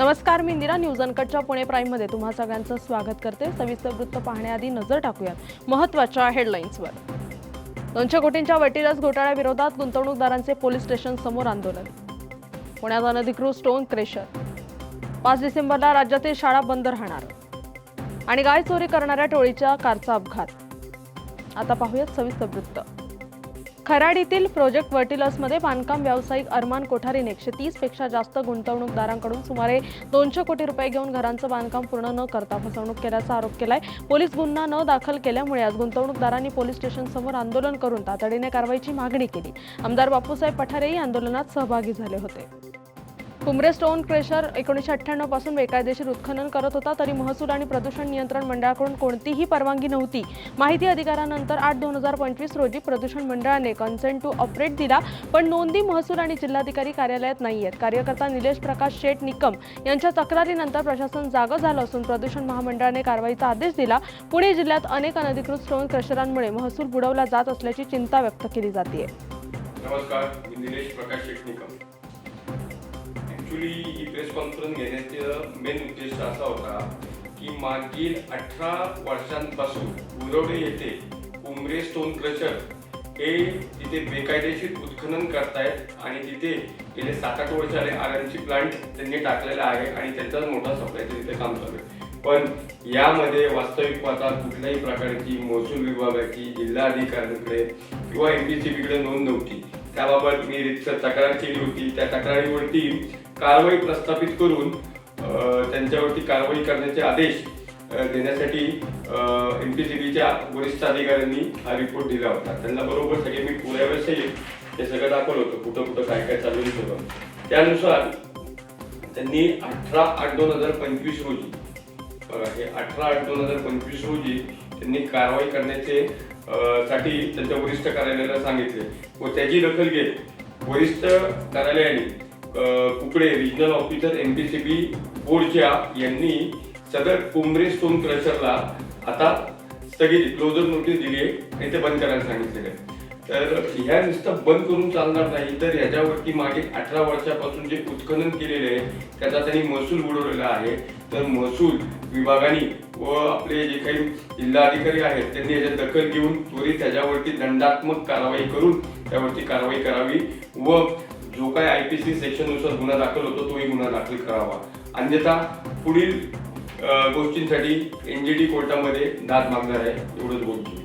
नमस्कार मी इंदिरा न्यूज अनकटच्या पुणे प्राईममध्ये तुम्हा सगळ्यांचं स्वागत करते. सविस्तर वृत्त पाहण्याआधी नजर टाकूयात महत्त्वाच्या हेडलाईन्सवर. दोनशे कोटींच्या वटिरस घोटाळ्याविरोधात गुंतवणूकदारांचे पोलीस स्टेशन समोर आंदोलन. पुण्यात अनधिकृत स्टोन क्रेशर. पाच डिसेंबरला राज्यातील शाळा बंद राहणार. आणि गाय चोरी करणाऱ्या टोळीच्या कारचा अपघात. आता पाहूयात सविस्तर वृत्त. खराडीतील प्रोजेक्ट वर्टिलसमध्ये बांधकाम व्यावसायिक अरमान कोठारीने एकशे तीसपेक्षा जास्त गुंतवणूकदारांकडून सुमारे दोनशे कोटी रुपये घेऊन घरांचं बांधकाम पूर्ण न करता फसवणूक केल्याचा आरोप केलाय. पोलीस गुन्हा न दाखल केल्यामुळे आज गुंतवणूकदारांनी पोलीस स्टेशनसमोर आंदोलन करून तातडीने कारवाईची मागणी केली. आमदार बापूसाहेब पठारेही आंदोलनात सहभागी झाले होते. कुमरे स्टोन क्रेशर एकोणीसशे अठ्ठ्याण्णवपासून बेकायदेशीर उत्खनन करत होता तरी महसूल आणि प्रदूषण नियंत्रण मंडळाकडून कोणतीही परवानगी नव्हती. माहिती अधिकारानंतर आठ दोन हजार पंचवीस रोजी प्रदूषण मंडळाने कन्सेंट टू ऑपरेट दिला पण नोंदी महसूल आणि जिल्हाधिकारी कार्यालयात नाही आहेत कार्यकर्ता निलेश प्रकाश शेठ निकम यांच्या तक्रारीनंतर प्रशासन जागं झालं असून प्रदूषण महामंडळाने कारवाईचा आदेश दिला. पुणे जिल्ह्यात अनेक अनधिकृत स्टोन क्रशरांमुळे महसूल बुडवला जात असल्याची चिंता व्यक्त केली जाते नमस्कार मी निलेश प्रकाश शेटणीकर ॲक्च्युली ही प्रेस कॉन्फरन्स घेण्याचं मेन उद्देश असा होता की मागील अठरा वर्षांपासून उरवडे येथे उमरे स्टोन क्रशर हे तिथे बेकायदेशीर उत्खनन करतायत आणि तिथे गेले सात आठ वर्ष आले आर एम प्लांट त्यांनी टाकलेला आहे आणि त्यांचाच मोठा सप्लायचं तिथे काम चालू आहे पण यामध्ये वास्तविक पाहता कुठल्याही प्रकारची महसूल विभागाची जिल्हा अधिकाऱ्यांकडे किंवा एम पी सी बीकडे नोंद नव्हती. त्याबाबत मी रितसर तक्रार केली होती. त्या तक्रारीवरती कारवाई प्रस्थापित करून त्यांच्यावरती कारवाई करण्याचे आदेश देण्यासाठी एम पी सी बीच्या वरिष्ठ अधिकाऱ्यांनी हा रिपोर्ट दिला होता. त्यांना बरोबर सगळे मी पुरावे सहित ते सगळं दाखवलं होतं कुठं कुठं काय काय चालू होतं त्यानुसार त्यांनी अठरा आठ दोन हजार पंचवीस रोजी बघा हे अठरा आठ दोन हजार पंचवीस रोजी त्यांनी कारवाई करण्याचे साठी त्यांच्या वरिष्ठ कार्यालयाला सांगितले व त्याची दखल घेत वरिष्ठ कार्यालयाने Kukde regional officer M P C B बोर्डच्या यांनी सदर कुंभरे स्टोन क्रशरला आता स्थगित क्लोजर नोटीस दिली आहे आणि ते बंद करायला सांगितलेलं आहे. तर ह्या नुसतं बंद करून चालणार नाही तर ह्याच्यावरती मागे अठरा वर्षापासून जे उत्खनन केलेले आहे त्याचा त्यांनी महसूल बुडवलेला आहे. तर महसूल विभागाने व आपले जे काही जिल्हाधिकारी आहेत त्यांनी याच्यात दखल घेऊन त्वरित त्याच्यावरती दंडात्मक कारवाई करून त्यावरती कारवाई करावी व जो काय आय पी सी सेक्शननुसार गुन्हा दाखल होतो तोही गुन्हा दाखल करावा. अन्यथा पुढील अं, गोष्टींसाठी एनजीटी कोर्टामध्ये दाद मागणार आहे एवढंच बोलतो.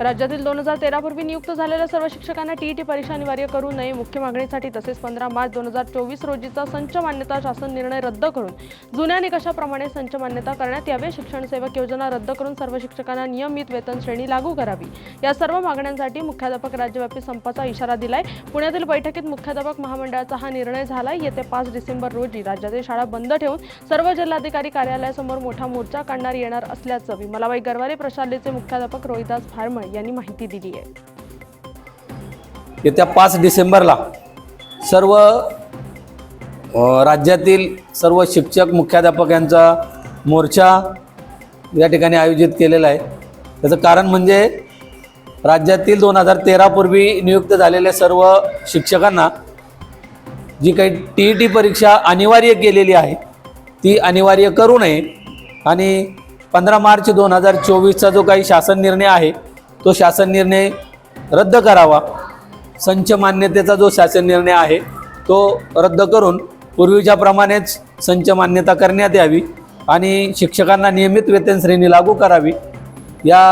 राज्यातील दोन हजार तेरा पूर्वी नियुक्त झालेल्या सर्व शिक्षकांना टीईटी परीक्षा अनिवार्य करू नये. मुख्य मागणीसाठी तसेच पंधरा मार्च दोन हजार चोवीस रोजीचा संच मान्यता शासन निर्णय रद्द करून जुन्या निकषाप्रमाणे संच मान्यता करण्यात यावे. शिक्षण सेवक योजना रद्द करून सर्व शिक्षकांना नियमित वेतन श्रेणी लागू करावी. या सर्व मागण्यांसाठी मुख्याध्यापक राज्यव्यापी संपाचा इशारा दिलाय. पुण्यातील बैठकीत मुख्याध्यापक महामंडळाचा हा निर्णय झालाय. येत्या पाच डिसेंबर रोजी राज्यातील शाळा बंद ठेवून सर्व जिल्हाधिकारी कार्यालयासमोर मोठा मोर्चा काढणार येणार असल्याचं विमलाबाई गरवारे प्रशालेचे मुख्याध्यापक रोहिदास फारमळ यांनी माहिती दिली आहे. येत्या पाच डिसेंबरला सर्व राज्यातील सर्व शिक्षक मुख्याध्यापक यांचा मोर्चा या ठिकाणी आयोजित केलेला आहे. त्याचं कारण म्हणजे राज्यातील दोन हजार तेरापूर्वी नियुक्त झालेल्या सर्व शिक्षकांना जी काही टी ई टी परीक्षा अनिवार्य केलेली आहे ती अनिवार्य करू नये. आणि पंधरा मार्च दोन हजार चोवीसचा जो काही शासन निर्णय आहे तो शासन निर्णय रद्द करावा. संच मान्यतेचा जो शासन निर्णय आहे तो रद्द करून पूर्वीच्या प्रमाणेच संच मान्यता करण्यात यावी आणि शिक्षकांना नियमित वेतन श्रेणी लागू करावी. या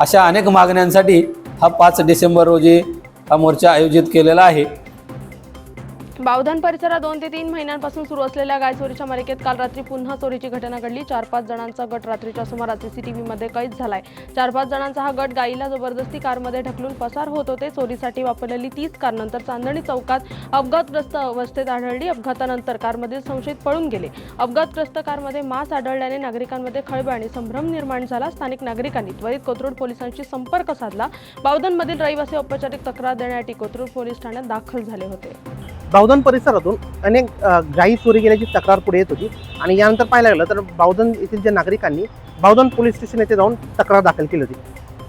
अशा अनेक मागण्यांसाठी हा पाच डिसेंबर रोजी हा मोर्चा आयोजित केलेला आहे. बावधन परिसरात दोन ते तीन महिन्यांपासून सुरू असलेल्या गाय चोरीच्या मालिकेत काल रात्री पुन्हा चोरीची घटना घडली. चार पाच जणांचा गट रात्रीच्या सुमारास सीसीटीव्हीमध्ये कैद झालाय. चार पाच जणांचा हा गट गायीला जबरदस्ती कारमध्ये ढकलून पसार होत होते. चोरीसाठी वापरलेली तीच कार नंतर चांदणी चौकात अपघातग्रस्त अवस्थेत आढळली. अपघातानंतर कारमधील संशयित पळून गेले. अपघातग्रस्त कारमध्ये मास आढळल्याने नागरिकांमध्ये खळबळ आणि संभ्रम निर्माण झाला. स्थानिक नागरिकांनी त्वरित कोथरूड पोलिसांशी संपर्क साधला. बावधनमधील रहिवासी औपचारिक तक्रार देण्यासाठी कोथरूड पोलीस ठाण्यात दाखल झाले होते. बावधन परिसरातून अनेक गायी चोरी गेल्याची तक्रार पुढे येत होती. आणि यानंतर पाहायला गेलं तर बावधन येथील ज्या नागरिकांनी बावधन पोलीस स्टेशन येथे जाऊन तक्रार दाखल केली होती.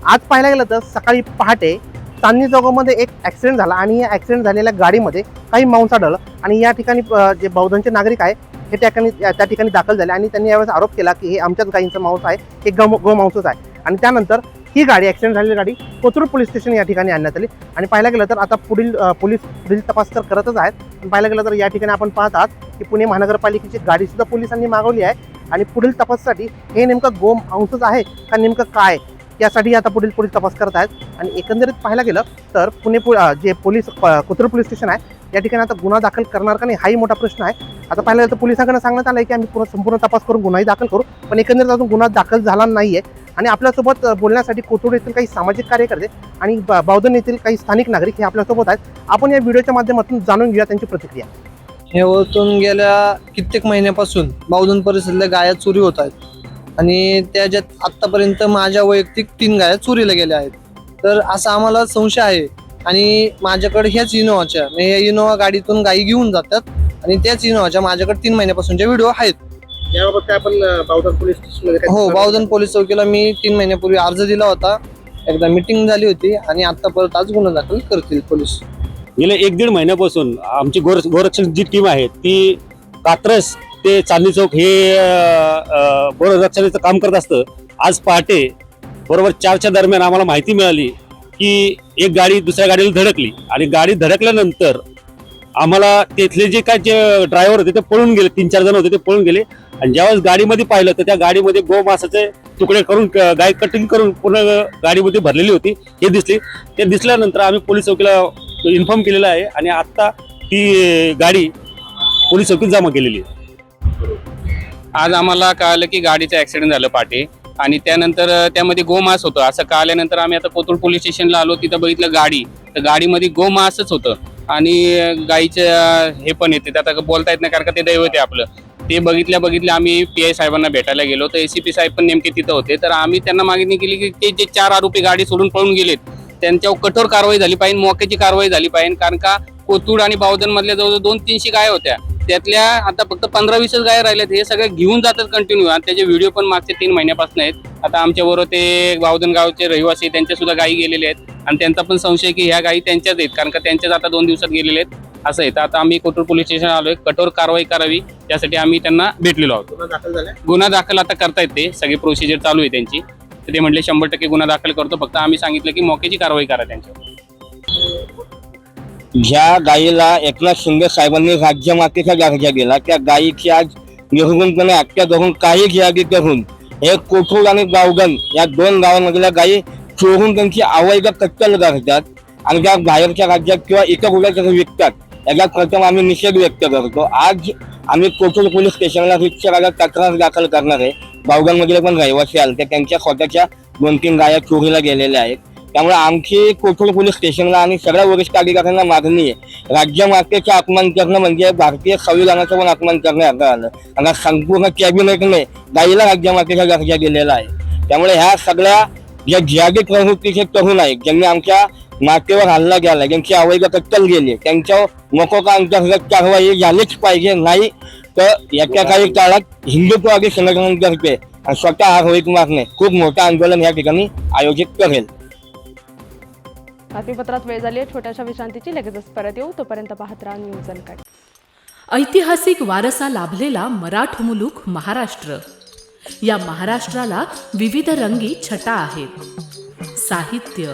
आज पाहायला गेलं तर सकाळी पहाटे चांदणी चौकामध्ये एक ॲक्सिडेंट झाला आणि या ॲक्सिडेंट झालेल्या गाडीमध्ये काही मांस आढळलं. आणि या ठिकाणी जे बौद्धांचे नागरिक आहे हे त्या ठिकाणी त्या ठिकाणी दाखल झाले. आणि त्यांनी यावेळेस आरोप केला की हे आमच्याच गायींचं मांस आहे हे गो मांसच आहे. आणि त्यानंतर ही गाडी ॲक्सिडेंट झालेली गाडी कोथरूड पोलीस स्टेशन या ठिकाणी आणण्यात आली. आणि पाहायला गेलं तर आता पुढील पोलीस पुढील तपास तर करतच आहेत. पण पाहायला गेलं तर या ठिकाणी आपण पाहत आहात की पुणे महानगरपालिकेची गाडीसुद्धा पोलिसांनी मागवली आहे. आणि पुढील तपासासाठी हे नेमकं गोम अंशच आहे का नेमकं काय? यासाठी आता पुढील पोलीस तपास करत आहेत. आणि एकंदरीत पाहायला गेलं तर पुणे पो- जे पोलीस कोथरूड पोलीस स्टेशन आहे या ठिकाणी आता गुन्हा दाखल करणार का नाही हाही मोठा प्रश्न आहे. आता पाहिलं तर पोलिसांकडे सांगण्यात आलं आहे की आम्ही पूर्ण संपूर्ण तपास करून गुन्हाही दाखल करू. पण एकंदरीत अजून गुन्हा दाखल झाला नाही आहे आणि आपल्यासोबत बोलण्यासाठी कोथरूड येथील काही सामाजिक कार्यकर्ते आणि बावधन येथील काही स्थानिक नागरिक हे आपल्यासोबत आहेत. आपण या व्हिडिओच्या माध्यमातून जाणून घेऊया त्यांची प्रतिक्रिया. हे वरतून गेल्या कित्येक महिन्यापासून बावधन परिसरातल्या गाया चोरी होत आहेत. आणि त्याच्यात आत्तापर्यंत माझ्या वैयक्तिक तीन गाया चोरीला गेल्या आहेत. तर असा आम्हाला संशय आहे. आणि माझ्याकडे ह्याच इनोवाच्या म्हणजे या इनोवा गाडीतून गायी घेऊन जातात. आणि त्याच इनोवाच्या माझ्याकडे तीन महिन्यापासूनच्या व्हिडिओ आहेत. याबाबत काय आपण बावधन पोलीस स्टेशनमध्ये हो बावधन पोलीस चौकीला मी तीन महिन्यापूर्वी अर्ज दिला होता. एकदा मिटिंग झाली होती आणि आता परत आज गुन्हा दाखल करतील पोलीस. गेल्या एक दीड महिन्यापासून आमची गोर गोरक्षण जी टीम आहे ती कात्रस ते चांदणी चौक हे गोरक्षणाचं काम करत असतं. आज पहाटे बरोबर चारच्या दरम्यान आम्हाला माहिती मिळाली की एक गाडी दुसऱ्या गाडीला धडकली आणि गाडी धडकल्यानंतर आम्हाला तिथले जे काय जे ड्रायव्हर होते ते पळून गेले तीन चार जण होते ते पळून गेले. आणि ज्यावेळेस गाडीमध्ये पाहिलं तर त्या गाडीमध्ये गोमासाचे तुकडे करून गाय कटिंग करून पूर्ण गाडीमध्ये भरलेली होती. हे दिसली. ते दिसल्यानंतर आम्ही पोलीस चौकीला इन्फॉर्म केलेला आहे आणि आता ती गाडी पोलीस चौकीत जमा केलेली आहे. आज आम्हाला कळालं की गाडीचं ऍक्सिडेंट झालं पाठी. आणि त्यानंतर त्यामध्ये गोमास होतं. असं कळाल्यानंतर आम्ही आता कोथरूड पोलीस स्टेशनला आलो. तिथं बघितलं गाडी. तर गाडीमध्ये गोमासच होतं. आणि गाईचं हे पण येते. आता बोलता येत नाही कारण का ते दैवत आहे आपलं. ते बघितल्या बघितल्या आम्ही पी आय साहेबांना भेटायला गेलो. तर एसीपी साहेब पण नेमके तिथं होते. तर आम्ही त्यांना मागणी केली की ते जे चार आरोपी गाडी सोडून पळून गेलेत त्यांच्यावर कठोर कारवाई झाली पाहिजे मोक्याची कारवाई झाली पाहिजे. कारण का कोथूड आणि बावधन मधल्या जवळजवळ दोन तीनशे गाय होत्या. त्यातल्या आता फक्त पंधरा वीसच गाय राहिल्यात. हे सगळे घेऊन जातात कंटिन्यू आणि त्याचे व्हिडिओ पण मागच्या तीन महिन्यापासून आहेत. आता आमच्याबरोबर ते बावधन गावचे रहिवासी त्यांच्या सुद्धा गायी गेलेले आहेत. आणि त्यांचा पण संशय की ह्या गायी त्यांच्याच आहेत. कारण का त्यांच्याच आता दोन दिवसात गेलेले आहेत. असं आहे. तर आता आम्ही कोथरूड पोलीस स्टेशन आलोय. कठोर कारवाई करावी. त्यासाठी आम्ही त्यांना भेटलेलो आहोत. गुन्हा दाखल झाला गुन्हा दाखल आता करतायत ते. सगळी प्रोसिजर चालू आहे त्यांची. तर ते म्हटले शंभर टक्के गुन्हा दाखल करतो. फक्त आम्ही सांगितलं की मोक्याची कारवाई करा त्यांच्यावर. ज्या गायीला एकनाथ शिंदे साहेबांनी राज्यमातेच्या दर्जा दिला त्या गायीची आज निर्गुणपणे हत्या करून काही गिरागी करून हे कोथरूड आणि गावगण या दोन गावांमधल्या गायी चोरून त्यांची अवैध कत्तल करतात आणि त्या बाहेरच्या राज्यात किंवा इतर कुठल्या विकतात. याचा प्रथम आम्ही निषेध व्यक्त करतो. आज आम्ही कोथरूड पोलीस स्टेशनला रिक्षा तक्रार दाखल करणार आहे बावगणमधले पण रहिवासी आले ते त्यांच्या स्वतःच्या दोन तीन गाया चोरीला गेलेल्या आहेत. त्यामुळे आमची कोथरूड पोलीस स्टेशनला आणि सगळ्या वरिष्ठ अधिकाऱ्यांना मागणी आहे. राज्यमातेचं अपमान करणं म्हणजे भारतीय संविधानाचं पण अपमान करण्यात आलं. आणि संपूर्ण कॅबिनेटने गाईला राज्यमातेचा दर्जा दिलेला आहे. त्यामुळे ह्या सगळ्या ज्या जागी प्रवृत्तीचे तरुण आहेत ज्यांनी आमच्या मातेवर हल्ला केला ज्यांची अवैध कत्तल गेली त्यांच्यावर मकोका अंतर्गत कारवाई झालीच पाहिजे नाही तर येत्या काही काळात हिंदुत्ववादी संघटनांतर्फे आणि स्वतः हा रोहित मारणे खूप मोठं आंदोलन या ठिकाणी आयोजित करेल. बातमीपत्रात वेळ झाली आहे छोट्याशा विश्रांतीची लगेचच परत येऊ तोपर्यंत पाहत राहा न्यूज अनकट ऐतिहासिक वारसा लाभलेला मराठ मुलूक महाराष्ट्र. या महाराष्ट्राला विविध रंगी छटा आहेत. साहित्य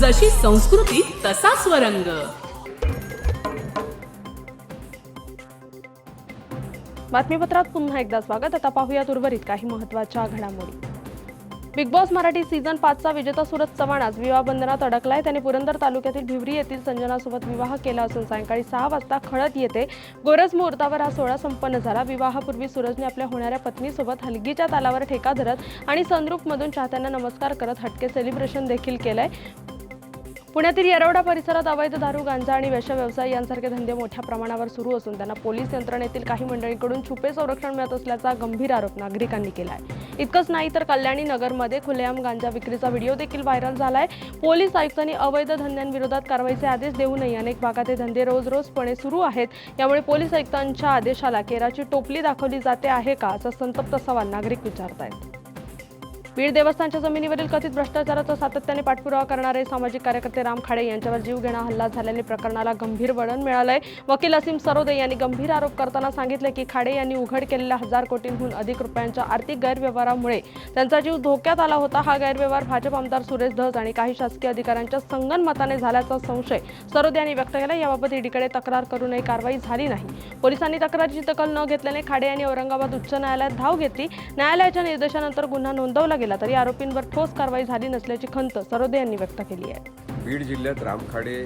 जशी संस्कृती तसा स्वरंग बातमीपत्रात पुन्हा एकदा स्वागत. आता पाहूयात उर्वरित काही महत्त्वाच्या घडामोडी. बिग बॉस मराठी सीझन पाचचा विजेता सुरत चव्हाण आज विवाह बंधनात अडकलाय. त्याने पुरंदर तालुक्यातील भिवरी येथील संजनासोबत विवाह केला असून सायंकाळी सहा वाजता खळत येते गोरज मुहूर्तावर हा सोहळा संपन्न झाला. विवाहापूर्वी सूरजने आपल्या होणाऱ्या पत्नीसोबत हलगीच्या तालावर ठेका धरत आणि सनरूपमधून चाहत्यांना नमस्कार करत हटके सेलिब्रेशन देखील केलंय. पुण्यातील येरवडा परिसरात अवैध दारू गांजा आणि वेश्या व्यवसाय यांसारखे धंदे मोठ्या प्रमाणावर सुरू असून त्यांना पोलीस यंत्रणेतील काही मंडळींकडून छुपे संरक्षण मिळत असल्याचा गंभीर आरोप नागरिकांनी केला आहे इतकंच नाही तर कल्याणी नगरमध्ये खुलेआम गांजा विक्रीचा व्हिडिओ देखील व्हायरल आहे पोलीस आयुक्तांनी अवैध धंद्यांविरोधात कारवाईचे आदेश देऊ नये. अनेक भागात हे धंदे रोज रोजपणे सुरू आहेत. यामुळे पोलीस आयुक्तांच्या आदेशाला केराची टोपली दाखवली जाते आहे का असा संतप्त सवाल नागरिक विचारतायत. बीड देवस्थानच्या जमिनीवरील कथित भ्रष्टाचाराचा सातत्याने पाठपुरावा करणारे सामाजिक कार्यकर्ते राम खाडे यांच्यावर जीवघेणा हल्ला झाल्याने प्रकरणाला गंभीर वळण मिळालंय. वकील असीम सरोदे यांनी गंभीर आरोप करताना सांगितले की खाडे यांनी उघड केलेल्या हजार कोटींहून अधिक रुपयांच्या आर्थिक गैरव्यवहारामुळे त्यांचा जीव धोक्यात आला होता. हा गैरव्यवहार भाजप आमदार सुरेश धस आणि काही शासकीय अधिकाऱ्यांच्या संगनमताने झाल्याचा संशय सरोदे यांनी व्यक्त केला याबाबत ईडीकडे तक्रार करूनही कारवाई झाली नाही. पोलिसांनी तक्रारीची दखल न घेतल्याने खाडे यांनी औरंगाबाद उच्च न्यायालयात धाव घेतली. न्यायालयाच्या निर्देशानंतर गुन्हा नोंदवला गेला. तरी आरोपींवर ठोस कारवाई झाली नसल्याची खंत सरोदे यांनी व्यक्त केली आहे. बीड जिल्ह्यात रामखाडे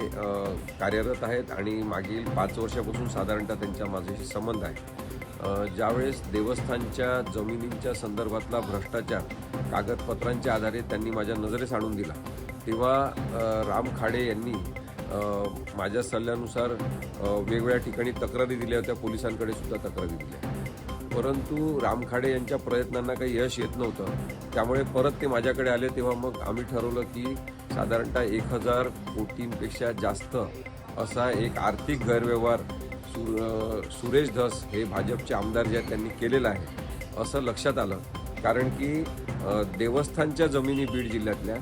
कार्यरत आहेत आणि मागील पाच वर्षापासून साधारणतः त्यांच्या माझ्याशी संबंध आहे. ज्यावेळेस देवस्थानच्या जमिनींच्या संदर्भातला भ्रष्टाचार कागदपत्रांच्या आधारे त्यांनी माझ्या नजरेस आणून दिला तेव्हा राम खाडे यांनी माझ्या सल्ल्यानुसार वेगवेगळ्या ठिकाणी तक्रारी दिल्या होत्या पोलिसांकडे सुद्धा तक्रारी दिल्या. परंतु रामखाडे यांच्या प्रयत्नांना काही यश येत नव्हतं. त्यामुळे परत ते माझ्याकडे आले तेव्हा मग आम्ही ठरवलं की साधारणतः एक हजार कोटींपेक्षा जास्त असा एक आर्थिक गैरव्यवहार सु सुरेश धस हे भाजपचे आमदार जे आहेत त्यांनी केलेलं आहे असं लक्षात आलं. कारण की देवस्थानच्या जमिनी बीड जिल्ह्यातल्या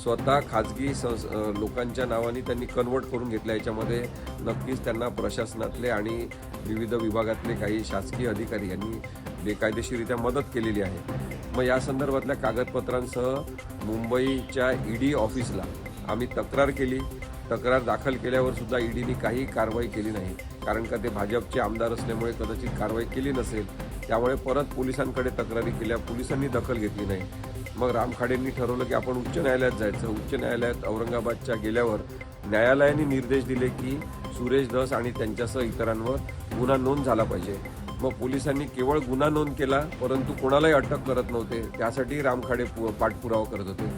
स्वतः खाजगी संस लोकांच्या नावाने त्यांनी कन्वर्ट करून घेतल्या. याच्यामध्ये नक्कीच त्यांना प्रशासनातले आणि विविध विभागातले काही शासकीय अधिकारी यांनी बेकायदेशीरित्या मदत केलेली आहे. मग या संदर्भातल्या कागदपत्रांसह मुंबईच्या ईडी ऑफिसला आम्ही तक्रार केली. तक्रार दाखल केल्यावर सुद्धा ईडीने काही कारवाई केली नाही. कारण का ते भाजपचे आमदार असल्यामुळे कदाचित कारवाई केली नसेल. त्यामुळे परत पोलिसांकडे तक्रारी केल्या पोलिसांनी दखल घेतली नाही. मग राम खाडेंनी ठरवलं की आपण उच्च न्यायालयात जायचं. उच्च न्यायालयात औरंगाबादच्या गेल्यावर न्यायालयाने निर्देश दिले की सुरेश दस आणि त्यांच्यासह इतरांवर गुन्हा नोंद झाला पाहिजे. मग पोलिसांनी केवळ गुन्हा नोंद केला परंतु कोणालाही अटक करत नव्हते. त्यासाठी रामखाडे पाठपुरावा करत होते.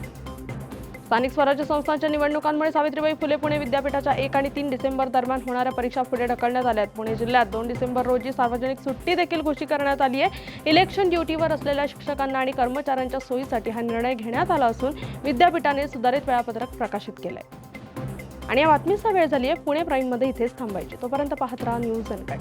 स्थानिक स्वराज्य संस्थांच्या निवडणुकांमुळे सावित्रीबाई फुले पुणे विद्यापीठाच्या एक आणि तीन डिसेंबर दरम्यान होणाऱ्या परीक्षा पुढे ढकलण्यात आल्या आहेत. पुणे जिल्ह्यात दोन डिसेंबर रोजी सार्वजनिक सुट्टी देखील घोषित करण्यात आली आहे. इलेक्शन ड्युटीवर असलेल्या शिक्षकांना आणि कर्मचाऱ्यांच्या सोयीसाठी हा निर्णय घेण्यात आला असून विद्यापीठाने सुधारित वेळापत्रक प्रकाशित केलंय. आणि या बातमीचा वेळ झाली आहे पुणे प्राईममध्ये इथेच थांबायची. तोपर्यंत पाहत राहा न्यूज अनकट.